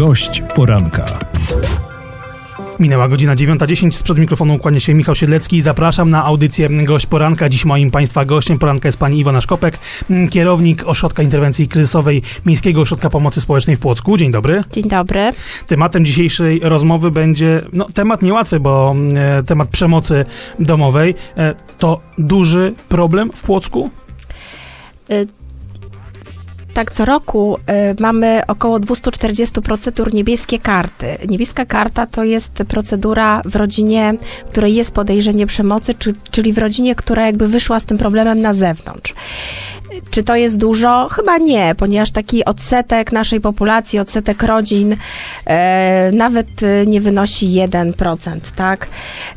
Gość poranka. Minęła godzina 9.10, sprzed mikrofonu kłania się Michał Siedlecki i zapraszam na audycję Gość Poranka. Dziś moim Państwa gościem poranka jest pani Iwona Szkopek, m, kierownik Ośrodka Interwencji Kryzysowej Miejskiego Ośrodka Pomocy Społecznej w Płocku. Dzień dobry. Dzień dobry. Tematem dzisiejszej rozmowy będzie, no temat niełatwy, bo e, temat przemocy domowej. E, to duży problem w Płocku? Tak, co roku y, mamy około 240 procedur niebieskie karty. Niebieska karta to jest procedura w rodzinie, w której jest podejrzenie przemocy, czy, czyli w rodzinie, która jakby wyszła z tym problemem na zewnątrz. Czy to jest dużo? Chyba nie, ponieważ taki odsetek naszej populacji, odsetek rodzin e, nawet e, nie wynosi 1%, tak?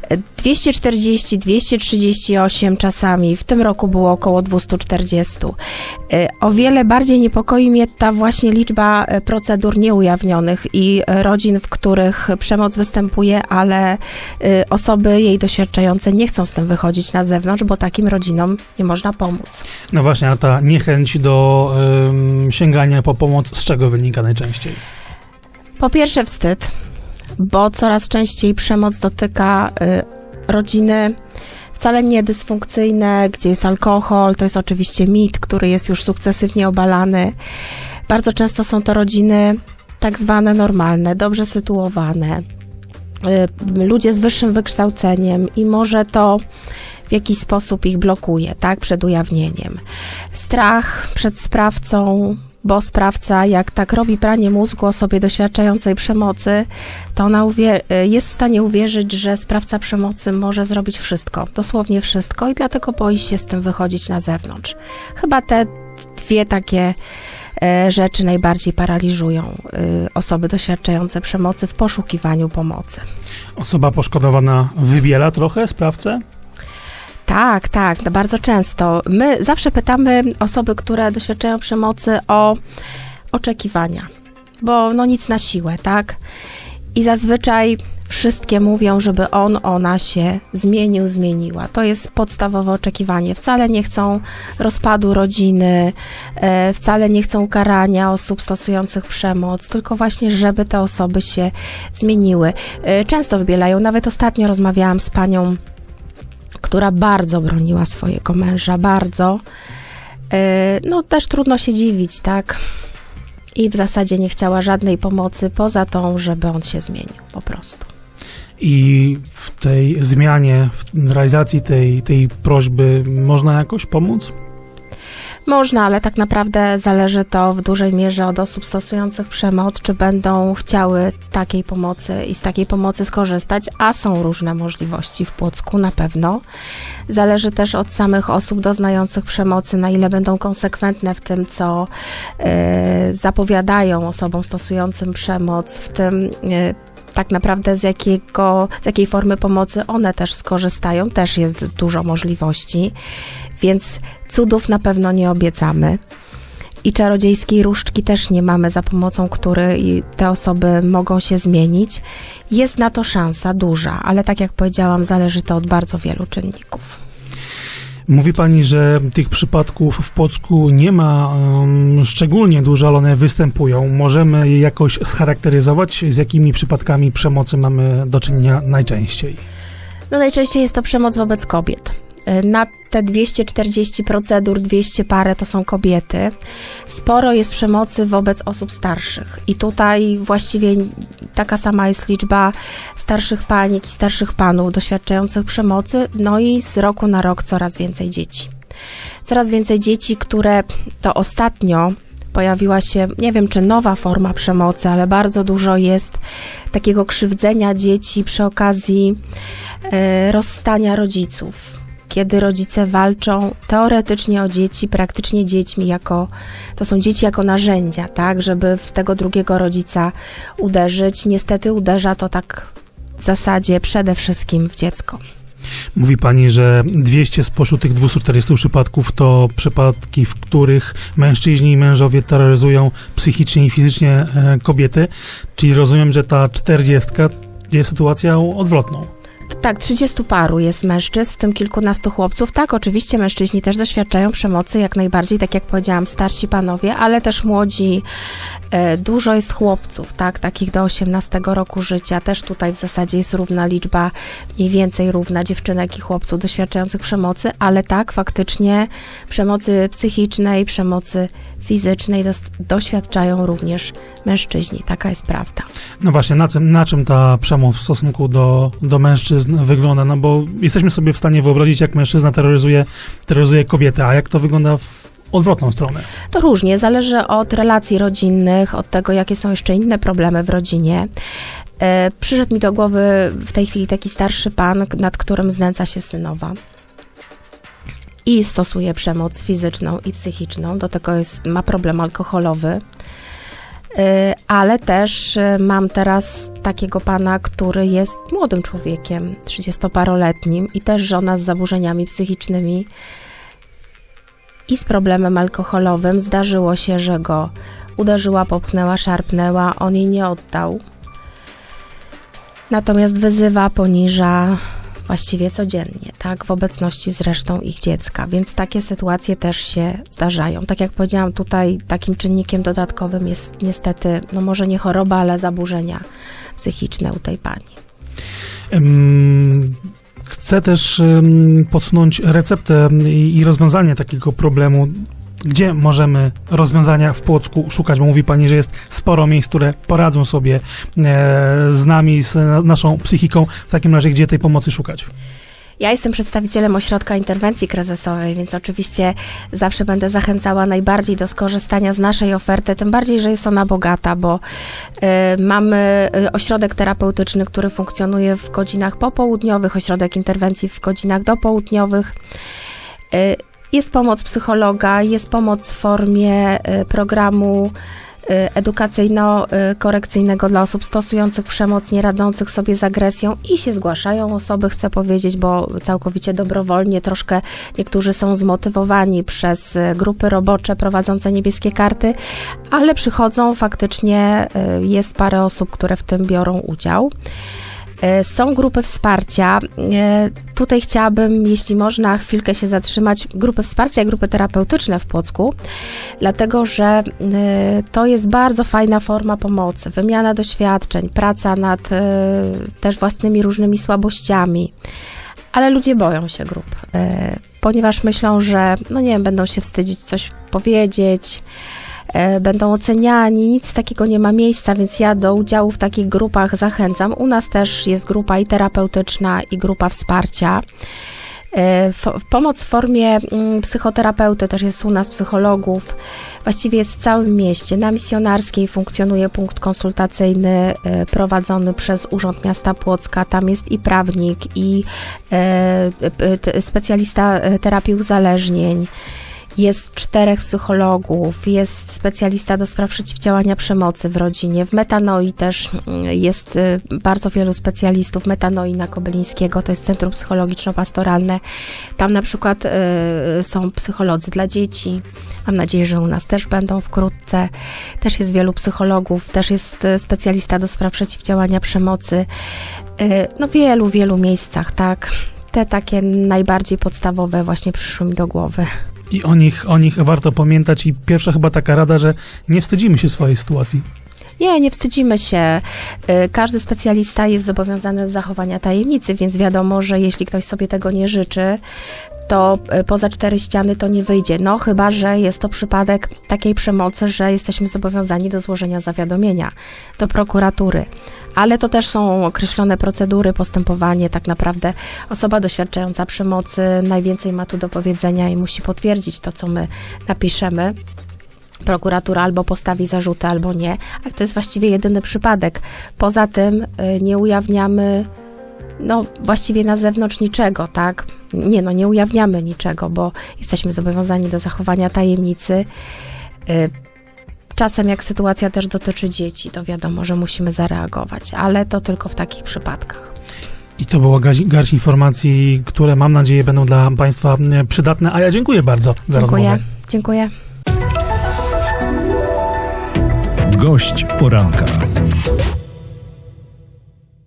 E, 240, 238 czasami, w tym roku było około 240. E, O wiele bardziej niepokoi mnie ta właśnie liczba e, procedur nieujawnionych i rodzin, w których przemoc występuje, ale e, osoby jej doświadczające nie chcą z tym wychodzić na zewnątrz, bo takim rodzinom nie można pomóc. No właśnie, a ta niechęć do em, sięgania po pomoc z czego wynika najczęściej? Po pierwsze wstyd, bo coraz częściej przemoc dotyka y, rodziny wcale nie dysfunkcyjne, gdzie jest alkohol, to jest oczywiście mit, który jest już sukcesywnie obalany. Bardzo często są to rodziny tak zwane normalne, dobrze sytuowane, y, ludzie z wyższym wykształceniem i może to jakiś sposób ich blokuje, tak, przed ujawnieniem. Strach przed sprawcą, bo sprawca, jak tak robi pranie mózgu osobie doświadczającej przemocy, to ona y, jest w stanie uwierzyć, że sprawca przemocy może zrobić wszystko, dosłownie wszystko, i dlatego boi się z tym wychodzić na zewnątrz. Chyba te dwie takie e, rzeczy najbardziej paraliżują y, osoby doświadczające przemocy w poszukiwaniu pomocy. Osoba poszkodowana wybiela trochę sprawcę? Tak, tak, bardzo często. My zawsze pytamy osoby, które doświadczają przemocy o oczekiwania, bo no nic na siłę, tak? I zazwyczaj wszystkie mówią, żeby on, ona się zmienił, zmieniła. To jest podstawowe oczekiwanie. Wcale nie chcą rozpadu rodziny, e, wcale nie chcą karania osób stosujących przemoc, tylko właśnie, żeby te osoby się zmieniły. E, często wybielają. Nawet ostatnio rozmawiałam z panią która bardzo broniła swojego męża, bardzo. E, No też trudno się dziwić, tak? I w zasadzie nie chciała żadnej pomocy poza tą, żeby on się zmienił po prostu. I w tej zmianie, w realizacji tej, tej prośby można jakoś pomóc? Można, ale tak naprawdę zależy to w dużej mierze od osób stosujących przemoc, czy będą chciały takiej pomocy i z takiej pomocy skorzystać, a są różne możliwości w Płocku na pewno. Zależy też od samych osób doznających przemocy, na ile będą konsekwentne w tym, co e, zapowiadają osobom stosującym przemoc, w tym e, tak naprawdę z, jakiego, z jakiej formy pomocy one też skorzystają, też jest dużo możliwości, więc cudów na pewno nie obiecamy. I czarodziejskiej różdżki też nie mamy, za pomocą której te osoby mogą się zmienić. Jest na to szansa duża, ale tak jak powiedziałam, zależy to od bardzo wielu czynników. Mówi pani, że tych przypadków w Płocku nie ma um, szczególnie dużo, ale one występują. Możemy je jakoś scharakteryzować, z jakimi przypadkami przemocy mamy do czynienia najczęściej? No najczęściej jest to przemoc wobec kobiet. Y, Na te 240 procedur, 200 parę to są kobiety. Sporo jest przemocy wobec osób starszych. I tutaj właściwie taka sama jest liczba starszych pań, jak i starszych panów doświadczających przemocy. No i z roku na rok coraz więcej dzieci. Coraz więcej dzieci, które to ostatnio pojawiła się, nie wiem czy nowa forma przemocy, ale bardzo dużo jest takiego krzywdzenia dzieci przy okazji e, rozstania rodziców. Kiedy rodzice walczą teoretycznie o dzieci, praktycznie dziećmi jako, to są dzieci jako narzędzia, tak, żeby w tego drugiego rodzica uderzyć. Niestety uderza to tak w zasadzie przede wszystkim w dziecko. Mówi pani, że 200 spośród tych 240 przypadków to przypadki, w których mężczyźni i mężowie terroryzują psychicznie i fizycznie e, kobiety, czyli rozumiem, że ta 40 jest sytuacją odwrotną. Tak, 30 paru jest mężczyzn, w tym kilkunastu chłopców. Tak, oczywiście mężczyźni też doświadczają przemocy, jak najbardziej, tak jak powiedziałam, starsi panowie, ale też młodzi. E, Dużo jest chłopców, tak, takich do 18 roku życia. Też tutaj w zasadzie jest równa liczba, mniej więcej równa dziewczynek i chłopców doświadczających przemocy, ale tak, faktycznie przemocy psychicznej, przemocy fizycznej doświadczają również mężczyźni. Taka jest prawda. No właśnie, na czym, na czym ta przemoc w stosunku do, do mężczyzn wygląda? No bo jesteśmy sobie w stanie wyobrazić, jak mężczyzna terroryzuje, terroryzuje kobietę, a jak to wygląda w odwrotną stronę? To różnie, zależy od relacji rodzinnych, od tego, jakie są jeszcze inne problemy w rodzinie. E, przyszedł mi do głowy w tej chwili taki starszy pan, nad którym znęca się synowa. I stosuje przemoc fizyczną i psychiczną. Do tego jest, ma problem alkoholowy. E, Ale też e, mam teraz takiego pana, który jest młodym człowiekiem, 30-paroletnim i też żona z zaburzeniami psychicznymi i z problemem alkoholowym zdarzyło się, że go uderzyła, popchnęła, szarpnęła, on jej nie oddał. Natomiast wyzywa, poniża właściwie codziennie, tak, w obecności zresztą ich dziecka, więc takie sytuacje też się zdarzają. Tak jak powiedziałam, tutaj takim czynnikiem dodatkowym jest niestety, no może nie choroba, ale zaburzenia psychiczne u tej pani. Em, Chcę też podsunąć receptę i rozwiązanie takiego problemu. Gdzie możemy rozwiązania w Płocku szukać? Bo mówi Pani, że jest sporo miejsc, które poradzą sobie e, z nami, z na- naszą psychiką. W takim razie, gdzie tej pomocy szukać? Ja jestem przedstawicielem Ośrodka Interwencji Kryzysowej, więc oczywiście zawsze będę zachęcała najbardziej do skorzystania z naszej oferty, tym bardziej, że jest ona bogata, bo y, mamy y, ośrodek terapeutyczny, który funkcjonuje w godzinach popołudniowych, ośrodek interwencji w godzinach dopołudniowych. Y, jest pomoc psychologa, jest pomoc w formie y, programu y, edukacyjno-korekcyjnego dla osób stosujących przemoc, nie radzących sobie z agresją i się zgłaszają osoby, chcę powiedzieć, bo całkowicie dobrowolnie, troszkę niektórzy są zmotywowani przez y, grupy robocze prowadzące niebieskie karty, ale przychodzą, faktycznie jest parę osób, które w tym biorą udział. E, Są grupy wsparcia. E, Tutaj chciałabym, jeśli można, chwilkę się zatrzymać. Grupy wsparcia, grupy terapeutyczne w Płocku, dlatego że e, to jest bardzo fajna forma pomocy. Wymiana doświadczeń, praca nad też własnymi różnymi słabościami. Ale ludzie boją się grup, ponieważ myślą, że, no nie wiem, będą się wstydzić coś powiedzieć, będą oceniani, nic takiego nie ma miejsca, więc ja do udziału w takich grupach zachęcam. U nas też jest grupa i terapeutyczna, i grupa wsparcia. E, Pomoc w formie mm, psychoterapeuty też jest u nas, psychologów. Właściwie jest w całym mieście. Na Misjonarskiej funkcjonuje punkt konsultacyjny e, prowadzony przez Urząd Miasta Płocka. Tam jest i prawnik, i e, specjalista e, terapii uzależnień. Jest czterech psychologów, jest specjalista do spraw przeciwdziałania przemocy w rodzinie. W metanoi też mm, jest y, bardzo wielu specjalistów. Metanoi na Kobylińskiego to jest Centrum Psychologiczno-Pastoralne. Tam na przykład y, są psycholodzy dla dzieci. Mam nadzieję, że u nas też będą wkrótce. Też jest wielu psychologów, też jest y, specjalista do spraw przeciwdziałania przemocy. Y, No wielu, wielu miejscach, tak. Te takie najbardziej podstawowe właśnie przyszły mi do głowy. I o nich, o nich warto pamiętać. I pierwsza chyba taka rada, że nie wstydzimy się swojej sytuacji. Nie, nie wstydzimy się. Y, Każdy specjalista jest zobowiązany do zachowania tajemnicy, więc wiadomo, że jeśli ktoś sobie tego nie życzy, to y, poza cztery ściany to nie wyjdzie. No, chyba, że jest to przypadek takiej przemocy, że jesteśmy zobowiązani do złożenia zawiadomienia do prokuratury. Ale to też są określone procedury, postępowanie. Tak naprawdę osoba doświadczająca przemocy najwięcej ma tu do powiedzenia i musi potwierdzić to, co my napiszemy prokuratura albo postawi zarzuty, albo nie, ale to jest właściwie jedyny przypadek. Poza tym y, nie ujawniamy no właściwie na zewnątrz niczego, tak? Nie no, nie ujawniamy niczego, bo jesteśmy zobowiązani do zachowania tajemnicy. Czasem jak sytuacja też dotyczy dzieci, to wiadomo, że musimy zareagować, ale to tylko w takich przypadkach. I to była gazi- garść informacji, które mam nadzieję będą dla Państwa e, przydatne. A ja dziękuję bardzo za Dziękuję. rozmowę. Dziękuję. Gość poranka.